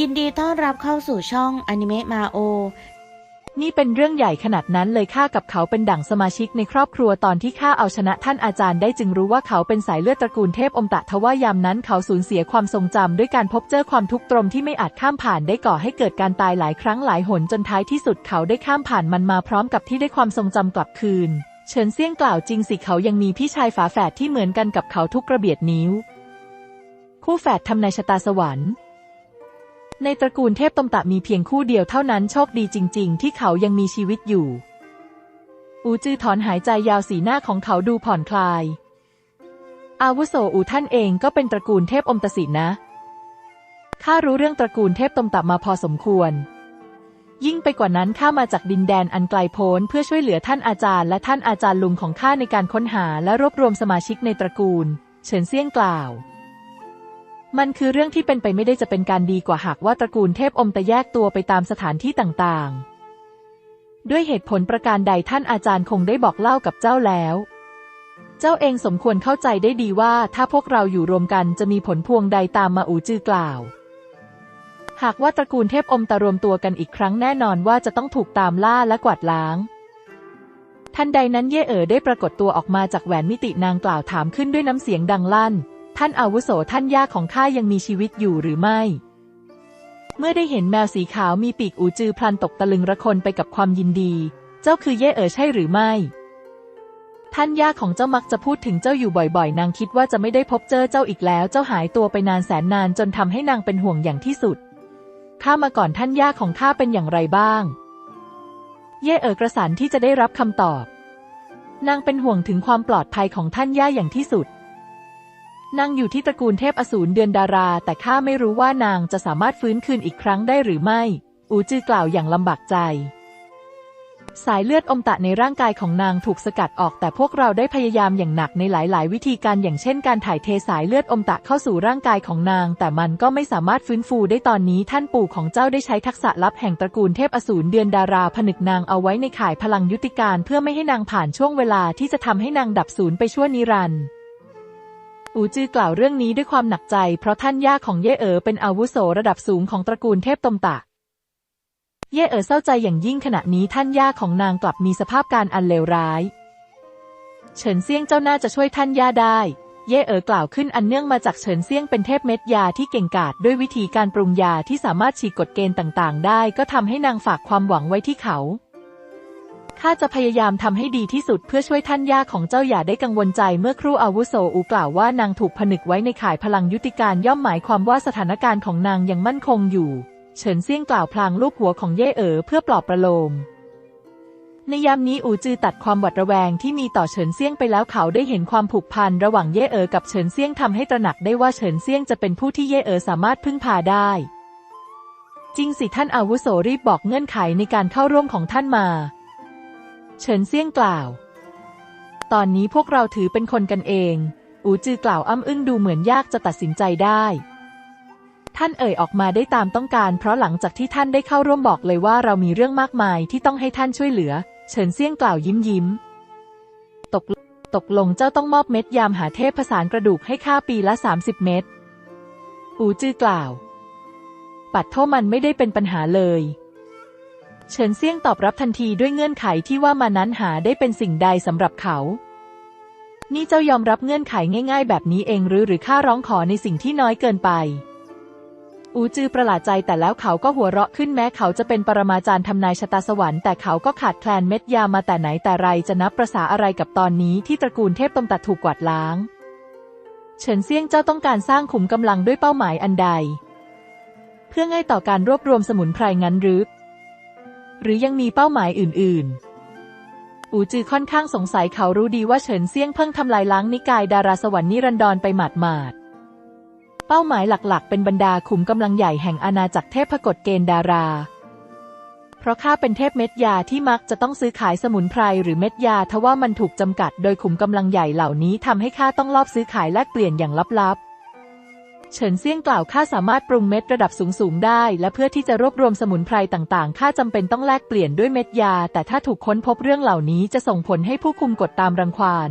ยินดีต้อนรับเข้าสู่ช่องอนิเมะมาโอ นี่เป็นเรื่องใหญ่ขนาดนั้นเลยข้ากับเขาเป็นดั่งสมาชิกในครอบครัวตอนที่ข้าเอาชนะท่านอาจารย์ได้จึงรู้ว่าเขาเป็นสายเลือดตระกูลเทพอมตะทว่ายามนั้นเขาสูญเสียความทรงจำด้วยการพบเจอความทุกข์ตรมที่ไม่อาจข้ามผ่านได้ก่อให้เกิดการตายหลายครั้งหลายหนจนท้ายที่สุดเขาได้ข้ามผ่านมันมาพร้อมกับที่ได้ความทรงจำกลับคืน เฉินเซี่ยงกล่าวจริงสิเขายังมีพี่ชายฝาแฝดที่เหมือนกันกับเขาทุกกระเบียดนิ้ว คู่แฝดทำนายชะตาสวรรค์ ในตระกูลเทพตมตะมีเพียงคู่เดียวเท่านั้นโชคดีจริง ๆ ที่เขายังมีชีวิตอยู่ อูจือถอนหายใจยาวสีหน้าของเขาดูผ่อนคลาย อาวุโสอูท่านเองก็เป็นตระกูลเทพอมตะสินนะ ข้ารู้เรื่องตระกูลเทพตมตะมาพอสมควร ยิ่งไปกว่านั้นข้ามาจากดินแดนอันไกลโพ้นเพื่อช่วยเหลือท่านอาจารย์และท่านอาจารย์ลุงของข้าในการค้นหาและรวบรวมสมาชิกในตระกูล เฉินเซี่ยงกล่าว มันคือเรื่องที่เป็นไปไม่ได้จะเป็นการดีกว่าหากว่าตระกูลเทพอมตะแยกตัวไปตามสถานที่ต่างๆ ด้วยเหตุผลประการใดท่านอาจารย์คงได้บอกเล่ากับเจ้าแล้ว เจ้าเองสมควรเข้าใจได้ดีว่าถ้าพวกเราอยู่รวมกันจะมีผลพวงใดตามมาอูจือกล่าว หากว่าตระกูลเทพอมตะรวมตัวกันอีกครั้งแน่นอนว่าจะต้องถูกตามล่าและกวาดล้างทันใดนั้นเย่เอ๋อได้ปรากฏตัวออกมาจากแหวนมิตินางกล่าวถามขึ้นด้วยน้ำเสียงดังลั่น ท่านอาวุโสท่านย่าของข้ายังมีชีวิตอยู่หรือไม่ เมื่อได้เห็นแมวสีขาวมีปีกอูจือพลันตกตะลึงระคนไปกับความยินดี เจ้าคือเย่เอ๋อใช่หรือไม่ ท่านย่าของเจ้ามักจะพูดถึงเจ้าอยู่บ่อยๆ นางคิดว่าจะไม่ได้พบเจอเจ้าอีกแล้ว เจ้าหายตัวไปนานแสนนานจนทำให้นางเป็นห่วงอย่างที่สุด ข้ามาก่อนท่านย่าของข้าเป็นอย่างไรบ้าง เย่เอ๋อกระสันที่จะได้รับคำตอบ นางเป็นห่วงถึงความปลอดภัยของท่านย่าอย่างที่สุด นางอยู่ที่ตระกูลเทพอสูรเดือนดารา แต่ข้าไม่รู้ว่านางจะสามารถฟื้นคืนอีกครั้งได้หรือไม่ อูจือกล่าวอย่างลำบากใจ สายเลือดอมตะในร่างกายของนางถูกสกัดออกแต่พวกเราได้พยายามอย่างหนักในหลาย ๆ วิธีการอย่างเช่นการถ่ายเทสายเลือดอมตะเข้าสู่ร่างกายของนาง แต่มันก็ไม่สามารถฟื้นฟูได้ตอนนี้ท่านปู่ของเจ้าได้ใช้ทักษะลับแห่งตระกูลเทพอสูรเดือนดาราผนึกนางเอาไว้ในข่ายพลังยุติการเพื่อไม่ให้นางผ่านช่วงเวลาที่จะทำให้นางดับสูญไปชั่วนิรันดร์ อูจือกล่าวเรื่องนี้ด้วยความหนักใจ เพราะท่านย่าของเย่เอ๋อเป็นอาวุโสระดับสูงของตระกูลเทพตมตะ เย่เอ๋อเศร้าใจอย่างยิ่งขณะนี้ท่านย่าของนางกลับมีสภาพการอันเลวร้าย เฉินเซียงเจ้าน่าจะช่วยท่านย่าได้ เย่เอ๋อกล่าวขึ้นอันเนื่องมาจากเฉินเซียงเป็นเทพเม็ดยาที่เก่งกาจด้วยวิธีการปรุงยาที่สามารถฉีกกฎเกณฑ์ต่างๆ ได้ ก็ทำให้นางฝากความหวังไว้ที่เขา ข้าจะพยายามทำให้ดีที่สุดเพื่อช่วยท่านย่าของเจ้าอย่าได้กังวลใจเมื่อครูอาวุโสอูกล่าวว่านางถูกผนึกไว้ในข่ายพลังยุติการย่อมหมายความว่าสถานการณ์ของนางยังมั่นคงอยู่ เฉินเซี่ยงกล่าวพลางลูบหัวของเย่เอ๋อเพื่อปลอบประโลม ในยามนี้อูจือตัดความหวาดระแวงที่มีต่อเฉินเซี่ยงไปแล้วเขาได้เห็นความผูกพันระหว่างเย่เอ๋อกับเฉินเซี่ยงทำให้ตระหนักได้ว่าเฉินเซี่ยงจะเป็นผู้ที่เย่เอ๋อสามารถพึ่งพาได้จริงสิท่านอาวุโสรีบบอกเงื่อนไขในการเข้าร่วมของท่านมา เฉินเซี่ยงกล่าว ตอนนี้พวกเราถือเป็นคนกันเอง อูจือกล่าวอ้ำอึ้งดูเหมือนยากจะตัดสินใจได้ ท่านเอ่ยออกมาได้ตามต้องการ เพราะหลังจากที่ท่านได้เข้าร่วมบอกเลยว่าเรามีเรื่องมากมายที่ต้องให้ท่านช่วยเหลือ เฉินเซี่ยงกล่าวยิ้มยิ้ม ตกตกลงเจ้าต้องมอบเม็ดยามหาเทพผสานกระดูกให้ข้าปีละ 30 เม็ด อูจือกล่าว ปัดโทษมันไม่ได้เป็นปัญหาเลย เฉินเซี่ยงตอบรับทันทีด้วยเงื่อนไขที่ว่ามานั้นหาได้เป็นสิ่งใดสำหรับเขา นี่เจ้ายอมรับเงื่อนไขง่ายๆ แบบนี้เองหรือหรือข้าร้องขอในสิ่งที่น้อยเกินไป อูจือประหลาดใจแต่แล้วเขาก็หัวเราะขึ้นแม้เขาจะเป็นปรมาจารย์ทำนายชะตาสวรรค์แต่เขาก็ขาดแคลนเม็ดยามาแต่ไหนแต่ไรจะนับประษาอะไรกับตอนนี้ที่ตระกูลเทพตมตัดถูกกวาดล้าง เฉินเซี่ยงเจ้าต้องการสร้างขุมกำลังด้วยเป้าหมายอันใด เพื่อง่ายต่อการรวบรวมสมุนไพรงั้นหรือ หรือยังมีเป้าหมายอื่น ๆ อูจือค่อนข้างสงสัยเขารู้ดีว่าเฉินเซี่ยงเพิ่งทำลายล้างนิกายดาราสวรรค์นิรันดรไปหมาดๆเป้าหมายหลักๆ เป็นบรรดาขุมกำลังใหญ่แห่งอาณาจักรเทพกฎเกณฑ์ดารา เพราะข้าเป็นเทพเม็ดยาที่มักจะต้องซื้อขายสมุนไพรหรือเม็ดยาทว่ามันถูกจำกัด โดยขุมกำลังใหญ่เหล่านี้ทำให้ข้าต้องลอบซื้อขายแลกเปลี่ยนอย่างลับๆ เฉินเซี่ยงกล่าวข้าสามารถปรุงเม็ดระดับสูงๆได้ และเพื่อที่จะรวบรวมสมุนไพรต่างๆข้าจำเป็นต้องแลกเปลี่ยนด้วยเม็ดยา แต่ถ้าถูกค้นพบเรื่องเหล่านี้จะส่งผลให้ผู้คุมกดตามรังควาน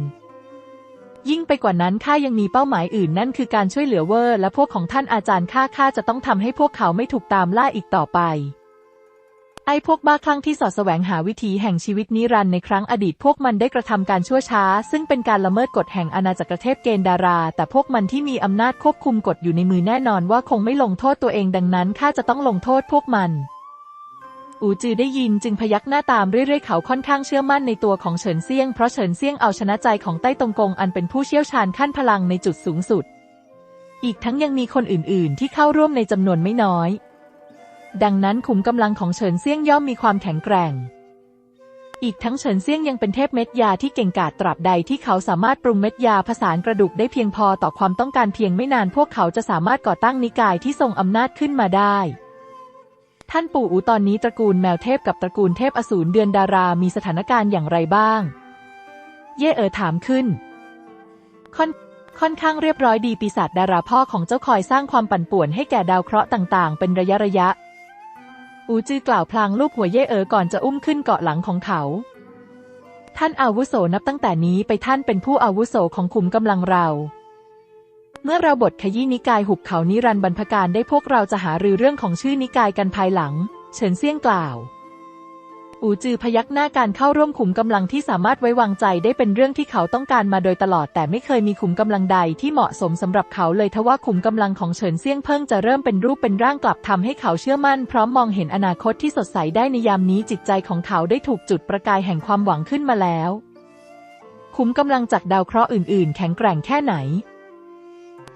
ยิ่งไปกว่านั้นข้ายังมีเป้าหมายอื่นนั่นคือการช่วยเหลือเวอร์ และพวกของท่านอาจารย์ข้าข้าจะต้องทำให้พวกเขาไม่ถูกตามล่าอีกต่อไป ไอ้พวกบ้าคลั่งที่สอดแสวงหาวิธีแห่งชีวิตนิรันดร์ในครั้งอดีตพวกมันได้กระทำการชั่วช้า ซึ่งเป็นการละเมิดกฎแห่งอาณาจักรเทพเกณฑ์ดารา แต่พวกมันที่มีอำนาจควบคุมกฎอยู่ในมือแน่นอนว่าคงไม่ลงโทษตัวเองดังนั้นข้าจะต้องลงโทษพวกมันอูจือได้ยินจึงพยักหน้าตามเรื่อยๆเขาค่อนข้างเชื่อมั่นในตัวของเฉินเซียง เพราะเฉินเซียงเอาชนะใจของใต้ตรงกงอันเป็นผู้เชี่ยวชาญขั้นพลังในจุดสูงสุด อีกทั้งยังมีคนอื่นๆ ที่เข้าร่วมในจำนวนไม่น้อย ดังนั้นขุมกำลังของเฉินเซี่ยงย่อมมีความแข็งแกร่ง อีกทั้งเฉินเซี่ยงยังเป็นเทพเม็ดยาที่เก่งกาจตราบใดที่เขาสามารถปรุงเม็ดยาผสานกระดูกได้เพียงพอต่อความต้องการเพียงไม่นานพวกเขาจะสามารถก่อตั้งนิกายที่ทรงอำนาจขึ้นมาได้ท่านปู่อูตอนนี้ตระกูลแมวเทพกับตระกูลเทพอสูรเดือนดารามีสถานการณ์อย่างไรบ้าง เย่เอ๋อถามขึ้น ค่อนค่อนข้างเรียบร้อยดีปีศาจดาราพ่อของเจ้าคอยสร้างความปั่นป่วนให้แก่ดาวเคราะห์ต่าง ๆ เป็นระยะระยะ อูจือกล่าวพลางลูบหัวเย่เอ๋อก่อนจะอุ้มขึ้นเกาะหลังของเขา ท่านอาวุโสนับตั้งแต่นี้ไปท่านเป็นผู้อาวุโสของขุมกำลังเรา เมื่อเราบทขยี้นิกายหุบเขานิรันดร์บรรพการได้พวกเราจะหารือเรื่องของชื่อนิกายกันภายหลัง เฉินเซี่ยงกล่าว อูจือพยักหน้าการเข้าร่วมขุมกำลังที่สามารถไว้วางใจได้เป็นเรื่องที่เขาต้องการมาโดยตลอด แต่ไม่เคยมีขุมกำลังใดที่เหมาะสมสำหรับเขาเลยทว่าขุมกำลังของเฉินเซี่ยงเพิ่งจะเริ่มเป็นรูปเป็นร่างกลับทำให้เขาเชื่อมั่นพร้อมมองเห็นอนาคตที่สดใสได้ในยามนี้จิตใจของเขาได้ถูกจุดประกายแห่งความหวังขึ้นมาแล้ว ขุมกำลังจากดาวเคราะห์อื่น ๆ แข็งแกร่งแค่ไหน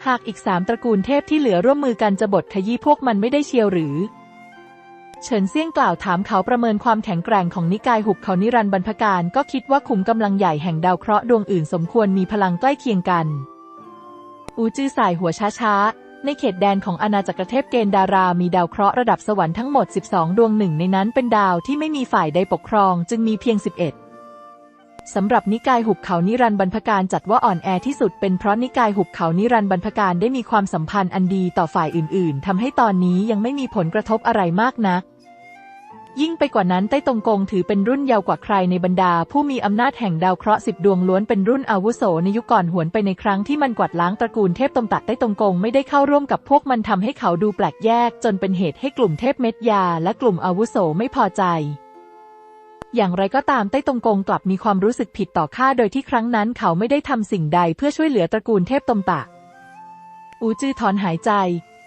หากอีกสามตระกูลเทพที่เหลือร่วมมือกันจะบดขยี้พวกมันไม่ได้เชียวหรือ เฉินเซี่ยงกล่าวถามเขาประเมินความแข็งแกร่งของนิกายหุบเขานิรันดร์บรรพการก็คิดว่าขุมกำลังใหญ่แห่งดาวเคราะห์ดวงอื่นสมควรมีพลังใกล้เคียงกัน อูจือสายหัวช้าๆ ในเขตแดนของอาณาจักรเทพเกณฑ์ดารามีดาวเคราะห์ระดับสวรรค์ทั้งหมด 12 ดวงหนึ่งในนั้นเป็นดาวที่ไม่มีฝ่ายใดปกครองจึงมีเพียง 11สำหรับนิกายหุบเขานิรันดร์บรรพการจัดว่าอ่อนแอที่สุดเป็นเพราะนิกายหุบเขานิรันดร์บรรพการได้มีความสัมพันธ์อันดีต่อฝ่ายอื่น ๆทำให้ตอนนี้ยังไม่มีผลกระทบอะไรมากนัก ยิ่งไปกว่านั้นใต้ตรงกงถือเป็นรุ่นเยาว์กว่าใครในบรรดา ผู้มีอำนาจแห่งดาวเคราะห์สิบดวงล้วนเป็นรุ่นอาวุโสในยุคก่อนหวนไปในครั้งที่มันกวาดล้างตระกูลเทพตมตัดใต้ตรงกงไม่ได้เข้าร่วมกับพวกมันทำให้เขาดูแปลกแยก จนเป็นเหตุให้กลุ่มเทพเม็ดยา และกลุ่มอาวุโสไม่พอใจอย่างไรก็ตามใต้ตรงกงกลับมีความรู้สึกผิดต่อข้าโดยที่ครั้งนั้นเขาไม่ได้ทำสิ่งใดเพื่อช่วยเหลือตระกูลเทพตมตะ อูจือถอนหายใจ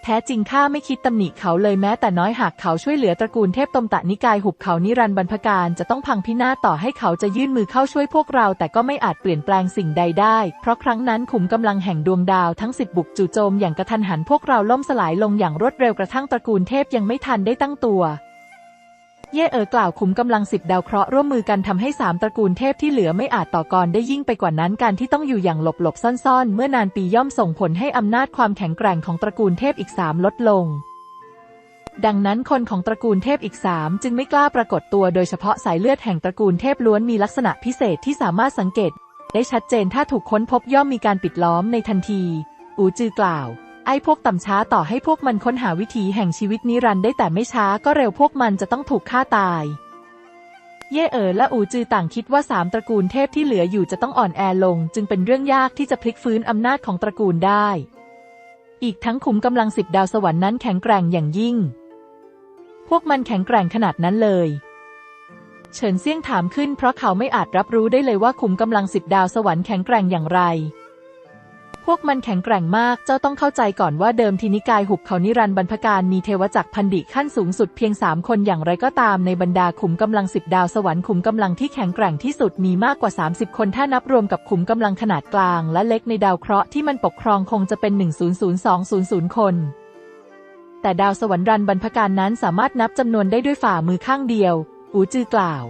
แท้จริงข้าไม่คิดตำหนิเขาเลยแม้แต่น้อยหากเขาช่วยเหลือตระกูลเทพตมตะนิกายหุบเขานิรันดร์บรรพการจะต้องพังพินาศต่อให้เขาจะยื่นมือเข้าช่วยพวกเรา แต่ก็ไม่อาจเปลี่ยนแปลงสิ่งใดได้ เพราะครั้งนั้นขุมกำลังแห่งดวงดาวทั้งสิบบุกจู่โจมอย่างกระทันหันพวกเราล่มสลายลงอย่างรวดเร็วกระทั่งตระกูลเทพยังไม่ทันได้ตั้งตัว เย่เอ๋อกล่าวขุมกำลังสิบดาวเคราะห์ร่วมมือกันทำให้สามตระกูลเทพที่เหลือไม่อาจต่อกรได้ยิ่งไปกว่านั้นการที่ต้องอยู่อย่างหลบหลบซ่อนๆ เมื่อนานปีย่อมส่งผลให้อำนาจความแข็งแกร่งของตระกูลเทพอีกสามลดลง ดังนั้นคนของตระกูลเทพอีกสามจึงไม่กล้าปรากฏตัวโดยเฉพาะสายเลือดแห่งตระกูลเทพล้วนมีลักษณะพิเศษที่สามารถสังเกต ได้ชัดเจนถ้าถูกค้นพบย่อมมีการปิดล้อมในทันที อูจือกล่าว ไอ้พวกต่ำช้าต่อให้พวกมันค้นหาวิธีแห่งชีวิตนิรันดร์ได้แต่ไม่ช้าก็เร็วพวกมันจะต้องถูกฆ่าตาย เย่เอ๋อและอูจือต่างคิดว่าสามตระกูลเทพที่เหลืออยู่จะต้องอ่อนแอลง จึงเป็นเรื่องยากที่จะพลิกฟื้นอำนาจของตระกูลได้ อีกทั้งขุมกำลังสิบดาวสวรรค์นั้นแข็งแกร่งอย่างยิ่ง พวกมันแข็งแกร่งขนาดนั้นเลยเฉินเซี่ยงถามขึ้นเพราะเขาไม่อาจรับรู้ได้เลยว่าขุมกำลังสิบดาวสวรรค์แข็งแกร่งอย่างไร วกมันแข็งแกร่งมาก เจ้าต้องเข้าใจก่อนว่าเดิมทีนิกายหุบเขานิรันด์บรรพการมีเทวจักรพันดิขั้นสูงสุดเพียงสามคนอย่างไรก็ตามในบรรดาขุมกำลังสิบดาวสวรรค์ขุมกำลังที่แข็งแกร่งที่สุดมีมากกว่า 30 คนถ้านับรวมกับขุมกำลังขนาดกลาง และเล็กในดาวเคราะห์ที่มันปกครองคงจะเป็น 100-200 คนแต่ดาวสวรรค์รันบรรพการนั้นสามารถนับจำนวนได้ด้วยฝ่ามือข้างเดียว อูจือกล่าว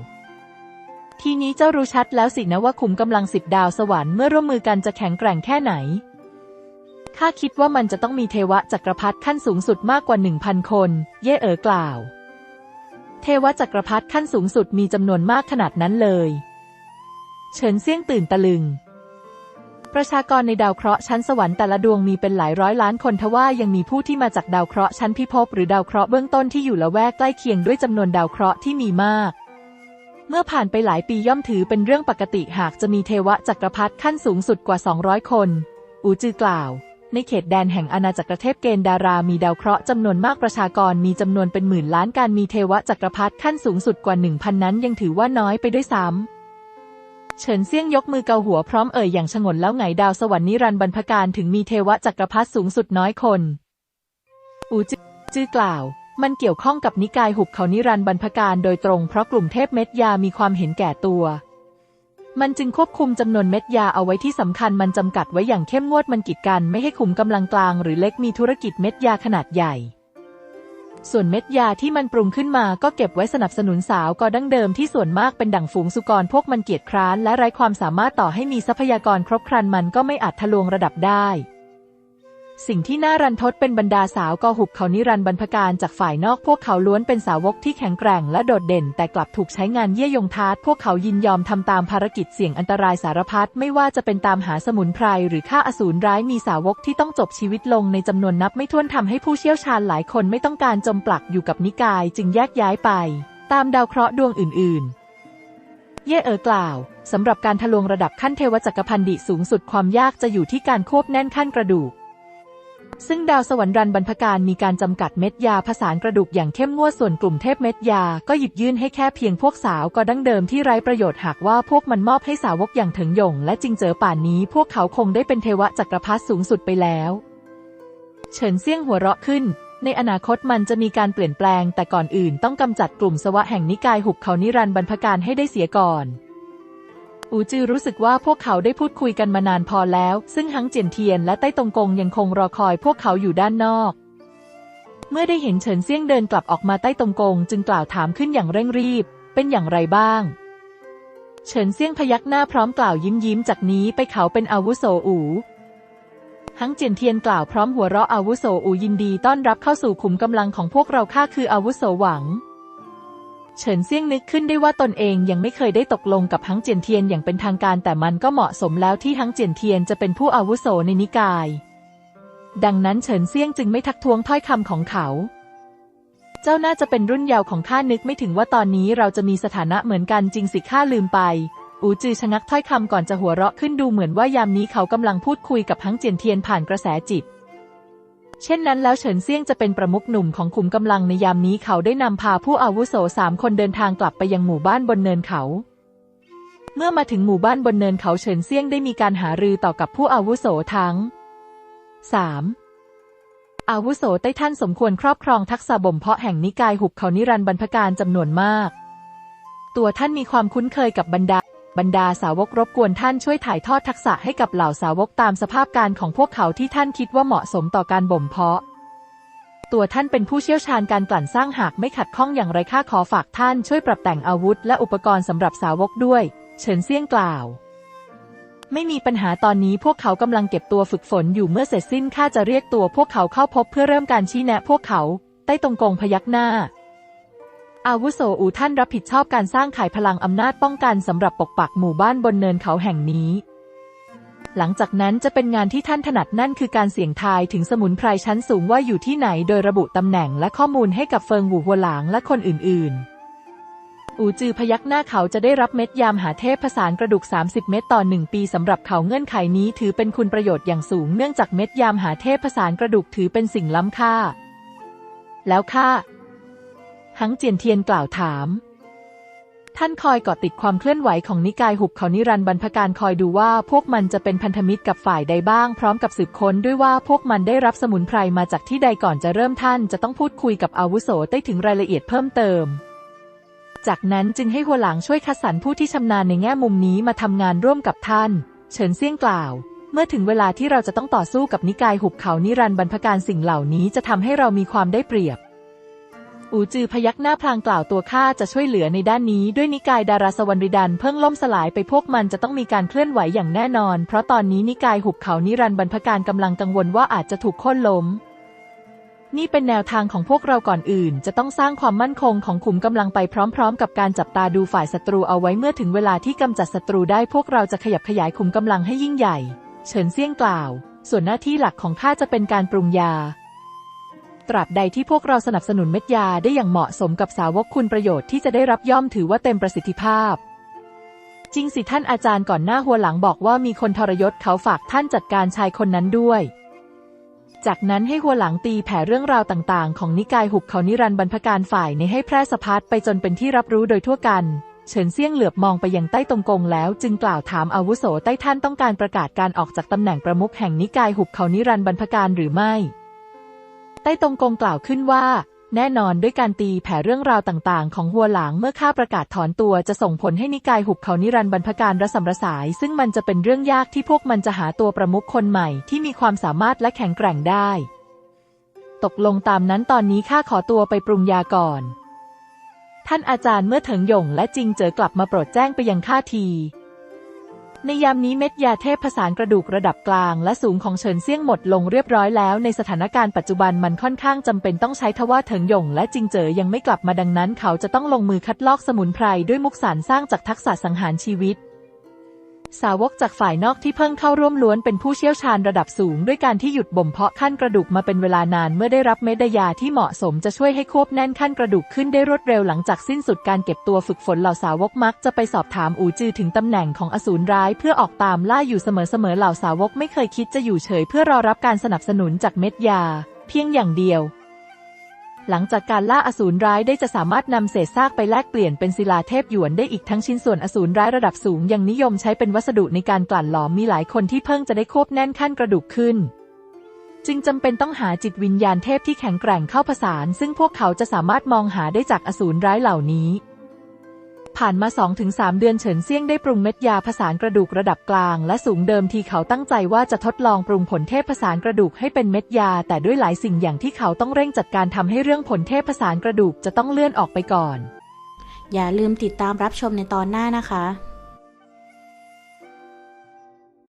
ทีนี้เจ้ารู้ชัดแล้วสินะว่าขุมกำลังสิบดาวสวรรค์เมื่อร่วมมือกันจะแข็งแกร่งแค่ไหน ข้าคิดว่ามันจะต้องมีเทวะจักรพรรดิขั้นสูงสุดมากกว่าหนึ่งพันคน เย่เอ๋อกล่าว เทวะจักรพรรดิขั้นสูงสุดมีจำนวนมากขนาดนั้นเลย เฉินเซี่ยงตื่นตะลึง ประชากรในดาวเคราะห์ชั้นสวรรค์แต่ละดวงมีเป็นหลายร้อยล้านคนทว่ายังมีผู้ที่มาจากดาวเคราะห์ชั้นพิภพหรือดาวเคราะห์เบื้องต้นที่อยู่ละแวกใกล้เคียงด้วยจำนวนดาวเคราะห์ที่มีมาก เมื่อผ่านไปหลายปีย่อมถือเป็นเรื่องปกติหากจะมีเทวะจักรพรรดิขั้นสูงสุดกว่า 200 คน อูจือกล่าว ในเขตแดนแห่งอาณาจักรเทพเกณฑ์ดารามีดาวเคราะห์จำนวนมากประชากรมีจำนวนเป็นหมื่นล้านการมีเทวะจักรพรรดิขั้นสูงสุดกว่า 1,000 นั้นยังถือว่าน้อยไปด้วยซ้ำ เฉินเซี่ยงยกมือเกาหัวพร้อมเอ่ยอย่างฉงนแล้วไงดาวสวรรค์นิรันดร์บรรพการถึงมีเทวะจักรพรรดิสูงสุดน้อยคน อูจือกล่าว มันเกี่ยวข้องกับนิกายหุบเขานิรันดร์บรรพการโดยตรงเพราะกลุ่มเทพเม็ดยามีความเห็นแก่ตัว มันจึงควบคุมจำนวนเม็ดยาเอาไว้ที่สำคัญมันจำกัดไว้อย่างเข้มงวดมันกีดกันไม่ให้ขุมกำลังกลางหรือเล็กมีธุรกิจเม็ดยาขนาดใหญ่ ส่วนเม็ดยาที่มันปรุงขึ้นมาก็เก็บไว้สนับสนุนสาวก็ดั้งเดิมที่ส่วนมากเป็นดั่งฝูงสุกรพวกมันเกียจคร้านและไร้ความสามารถต่อให้มีทรัพยากรครบครันมันก็ไม่อาจทะลวงระดับได้ สิ่งที่น่ารันทดเป็นบรรดาสาวก็หุบเขานิรันดร์บรรพการจากฝ่ายนอกพวกเขาล้วนเป็นสาวกที่แข็งแกร่งและโดดเด่น แต่กลับถูกใช้งานเยี่ยยงทาสพวกเขายินยอมทำตามภารกิจเสี่ยงอันตรายสารพัดไม่ว่าจะเป็นตามหาสมุนไพรหรือฆ่าอสูรร้ายมีสาวกที่ต้องจบชีวิตลงในจำนวนนับไม่ถ้วนทำให้ผู้เชี่ยวชาญหลายคนไม่ต้องการจมปลักอยู่กับนิกาย จึงแยกย้ายไป ตามดาวเคราะห์ดวงอื่น ๆเย่เอ๋อกล่าว สำหรับการทะลวงระดับขั้นเทวจักรพันดิสูงสุดความยากจะอยู่ที่การควบแน่นขั้นกระดูก ซึ่งดาวสวรรค์รันบรรพการมีการจำกัดเม็ดยาผสานกระดูกอย่างเข้มงวดส่วนกลุ่มเทพเม็ดยาก็หยิบยื่นให้แค่เพียงพวกสาวก็ดั้งเดิมที่ไร้ประโยชน์หากว่าพวกมันมอบให้สาวกอย่างถิงหยงและจิงเจอป่านนี้พวกเขาคงได้เป็นเทวจักรพรรดิสูงสุดไปแล้ว เฉินเซี่ยงหัวเราะขึ้น ในอนาคตมันจะมีการเปลี่ยนแปลง แต่ก่อนอื่นต้องกำจัดกลุ่มสวะแห่งนิกายหุบเขานิรันดรบรรพการให้ได้เสียก่อน อูจือรู้สึกว่าพวกเขาได้พูดคุยกันมานานพอแล้ว ซึ่งฮังเจียนเทียนและไต้ตงกงยังคงรอคอยพวกเขาอยู่ด้านนอก เมื่อได้เห็นเฉินเซี่ยงเดินกลับออกมาใต้ตงกง จึงกล่าวถามขึ้นอย่างเร่งรีบ เป็นอย่างไรบ้าง เฉินเซี่ยงพยักหน้าพร้อมกล่าวยิ้มยิ้มจากนี้ไปเขาเป็นอาวุโสอูฮังเจียนเทียนกล่าวพร้อมหัวเราะอาวุโสอูยินดีต้อนรับเข้าสู่ขุมกำลังของพวกเราข้าคืออาวุโสหวัง เฉินเซี่ยงนึกขึ้นได้ว่าตนเองยังไม่เคยได้ตกลงกับฮังเจียนเทียนอย่างเป็นทางการ แต่มันก็เหมาะสมแล้วที่ฮังเจียนเทียนจะเป็นผู้อาวุโสในนิกาย ดังนั้นเฉินเซี่ยงจึงไม่ทักท้วงถ้อยคำของเขา เจ้าน่าจะเป็นรุ่นเยาว์ของข้านึกไม่ถึงว่าตอนนี้เราจะมีสถานะเหมือนกันจริงสิข้าลืมไป อูจือชะงักถ้อยคำก่อนจะหัวเราะขึ้นดูเหมือนว่ายามนี้เขากำลังพูดคุยกับฮังเจียนเทียนผ่านกระแสจิต เช่นนั้นแล้วเฉินเซียงจะเป็นประมุขหนุ่มของขุมกำลังในยามนี้เขาได้นำพาผู้อาวุโสสามคนเดินทางกลับไปยังหมู่บ้านบนเนินเขา เมื่อมาถึงหมู่บ้านบนเนินเขาเฉินเซียงได้มีการหารือต่อกับผู้อาวุโสทั้ง 3. อาวุโสใต้ท่านสมควรครอบครองทักษะบ่มเพาะแห่งนิกายหุบเขานิรันดร์บรรพการจำนวนมาก ตัวท่านมีความคุ้นเคยกับบรรดา บรรดาสาวกรบกวนท่านช่วยถ่ายทอดทักษะให้กับเหล่าสาวกตามสภาพการของพวกเขาที่ท่านคิดว่าเหมาะสมต่อการบ่มเพาะ ตัวท่านเป็นผู้เชี่ยวชาญการกลั่นสร้างหากไม่ขัดข้องอย่างไรข้าขอฝากท่านช่วยปรับแต่งอาวุธและอุปกรณ์สำหรับสาวกด้วย เฉินเซี่ยงกล่าว ไม่มีปัญหาตอนนี้พวกเขากำลังเก็บตัวฝึกฝนอยู่เมื่อเสร็จสิ้นข้าจะเรียกตัวพวกเขาเข้าพบเพื่อเริ่มการชี้แนะพวกเขา ใต้ตรงกงพยักหน้า อาวุโสอูท่านรับผิดชอบการสร้างขายพลังอำนาจป้องกันสำหรับปกปักหมู่บ้านบนเนินเขาแห่งนี้ หลังจากนั้นจะเป็นงานที่ท่านถนัดนั่นคือการเสี่ยงทายถึงสมุนไพรชั้นสูงว่าอยู่ที่ไหนโดยระบุตำแหน่งและข้อมูลให้กับเฟิงหูหัวหลางและคนอื่น ๆ อูจือพยักหน้าเขาจะได้รับเม็ดยามหาเทพผสานกระดูก 30 เม็ดต่อ 1 ปีสำหรับเขาเงื่อนไขนี้ถือเป็นคุณประโยชน์อย่างสูงเนื่องจากเม็ดยามหาเทพผสานกระดูกถือเป็นสิ่งล้ำค่า แล้วค่า หังเจียนเทียนกล่าวถาม ท่านคอยเกาะติดความเคลื่อนไหวของนิกายหุบเขานิรันดร์บรรพการคอยดูว่าพวกมันจะเป็นพันธมิตรกับฝ่ายใดบ้าง พร้อมกับสืบค้นด้วยว่าพวกมันได้รับสมุนไพรมาจากที่ใดก่อนจะเริ่มท่านจะต้องพูดคุยกับอาวุโสได้ถึงรายละเอียดเพิ่มเติมจากนั้นจึงให้หัวหลางช่วยคัดสรรผู้ที่ชำนาญในแง่มุมนี้มาทำงานร่วมกับท่าน เฉินเซี่ยงกล่าว เมื่อถึงเวลาที่เราจะต้องต่อสู้กับนิกายหุบเขานิรันดร์บรรพการสิ่งเหล่านี้จะทำให้เรามีความได้เปรียบ อูจือพยักหน้าพลางกล่าวตัวข้าจะช่วยเหลือในด้านนี้ ด้วยนิกายดาราสวรรณริดันเพิ่งล่มสลายไปพวกมันจะต้องมีการเคลื่อนไหวอย่างแน่นอน เพราะตอนนี้นิกายหุบเขานิรันดร์บรรพการกำลังกังวลว่าอาจจะถูกโค่นล้ม นี่เป็นแนวทางของพวกเราก่อนอื่น จะต้องสร้างความมั่นคงของขุมกำลังไปพร้อม ๆ กับการจับตาดูฝ่ายศัตรูเอาไว้เมื่อถึงเวลาที่กำจัดศัตรูได้พวกเราจะขยับขยายขุมกำลังให้ยิ่งใหญ่ เฉินเซี่ยงกล่าว ส่วนหน้าที่หลักของข้าจะเป็นการปรุงยา ตราบใดที่พวกเราสนับสนุนเม็ดยาได้อย่างเหมาะสมกับสาวกคุณประโยชน์ที่จะได้รับย่อมถือว่าเต็มประสิทธิภาพ จริงสิท่านอาจารย์ก่อนหน้าหัวหลังบอกว่ามีคนทรยศเขาฝากท่านจัดการชายคนนั้นด้วย จากนั้นให้หัวหลังตีแผ่เรื่องราวต่างๆ ของนิกายหุบเขานิรันดร์บรรพการฝ่ายในให้แพร่สะพัดไปจนเป็นที่รับรู้โดยทั่วกันเฉินเซี่ยงเหลือบมองไปยังใต้ตรงกงแล้วจึงกล่าวถามอาวุโสใต้ท่านต้องการประกาศการออกจากตำแหน่งประมุขแห่งนิกายหุบเขานิรันดร์บรรพการหรือไม่ ใต้ตรงกงกล่าวขึ้นว่า แน่นอนด้วยการตีแผ่เรื่องราวต่างๆ ของหัวหลางเมื่อข้าประกาศถอนตัวจะส่งผลให้นิกายหุบเขานิรันดร์บรรพการระสำระสาย ซึ่งมันจะเป็นเรื่องยากที่พวกมันจะหาตัวประมุขคนใหม่ที่มีความสามารถและแข็งแกร่งได้ ตกลงตามนั้นตอนนี้ข้าขอตัวไปปรุงยาก่อน ท่านอาจารย์เมื่อเถิงหยงและจิงเจอกลับมาโปรดแจ้งไปยังข้าที ในยามนี้เม็ดยาเทพผสานกระดูกระดับกลางและสูงของเฉินเซี่ยงหมดลงเรียบร้อยแล้ว ในสถานการณ์ปัจจุบันมันค่อนข้างจำเป็นต้องใช้ทว่าเถิงหยงและจิงเจอยังไม่กลับมาดังนั้น เขาจะต้องลงมือคัดลอกสมุนไพรด้วยมุกสารสร้างจากทักษะสังหารชีวิต สาวกจากฝ่ายนอกที่เพิ่งเข้าร่วมล้วนเป็นผู้เชี่ยวชาญระดับสูง ด้วยการที่หยุดบ่มเพาะขั้นกระดูกมาเป็นเวลานานเมื่อได้รับเม็ดยาที่เหมาะสมจะช่วยให้ควบแน่นขั้นกระดูกขึ้นได้รวดเร็วหลังจากสิ้นสุดการเก็บตัวฝึกฝนเหล่าสาวกมักจะไปสอบถามอูจือถึงตำแหน่งของอสูรร้าย เพื่อออกตามล่าอยู่เสมอๆเหล่าสาวกไม่เคยคิดจะอยู่เฉย เพื่อรอรับการสนับสนุนจากเม็ดยา เพียงอย่างเดียว หลังจากการล่าอสูรร้ายได้จะสามารถนำเศษซากไปแลกเปลี่ยนเป็นศิลาเทพหยวนได้อีกทั้งชิ้นส่วนอสูรร้ายระดับสูงยังนิยมใช้เป็นวัสดุในการกลั่นหลอมมีหลายคนที่เพิ่งจะได้ควบแน่นขั้นกระดูกขึ้น จึงจำเป็นต้องหาจิตวิญญาณเทพที่แข็งแกร่งเข้าผสาน ซึ่งพวกเขาจะสามารถมองหาได้จากอสูรร้ายเหล่านี้ ผ่านมา 2-3 เดือนเฉินเซี่ยงได้ปรุงเม็ดยาผสานกระดูกระดับกลาง และสูงเดิมทีเขาตั้งใจว่าจะทดลองปรุงผลเทพผสานกระดูกให้เป็นเม็ดยา แต่ด้วยหลายสิ่งอย่างที่เขาต้องเร่งจัดการทำให้เรื่องผลเทพผสานกระดูกจะต้องเลื่อนออกไปก่อน อย่าลืมติดตามรับชมในตอนหน้านะคะ